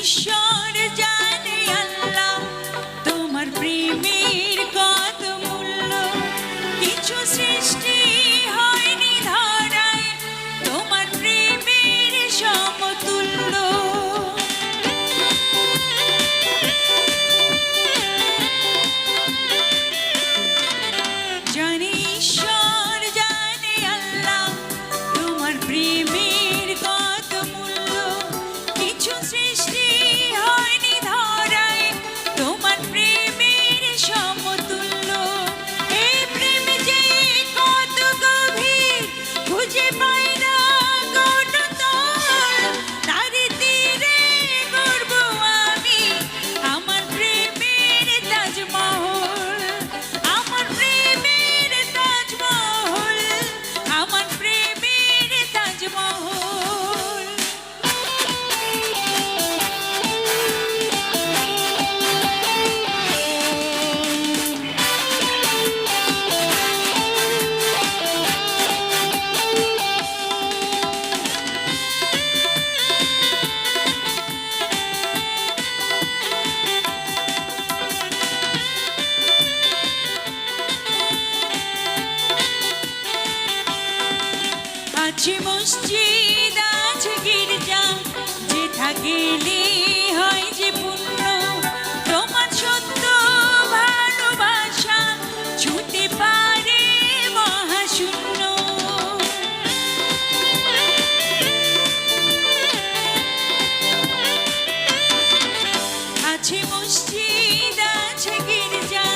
ঈশ্বর জানে আল্লাহ তোমার প্রেমের কত মূল্য কিছু সৃষ্টি আছে মসজিদ আছে গির্জা, যেথা গেলে হয় যে পুণ্য। তোমার সত্য ভালোবাসা ছুটি পারে মহাশূন্য। আছে মসজিদ আছে গির্জা,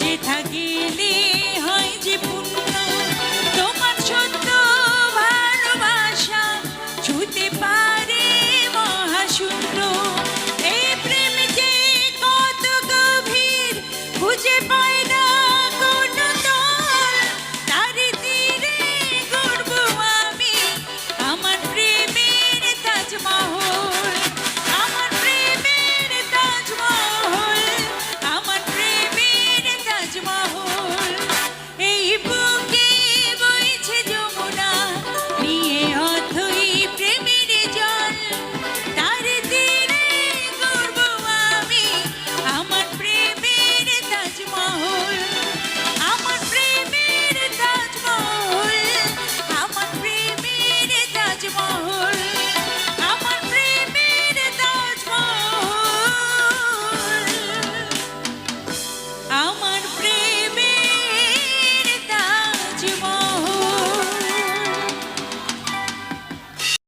যেথা গেলে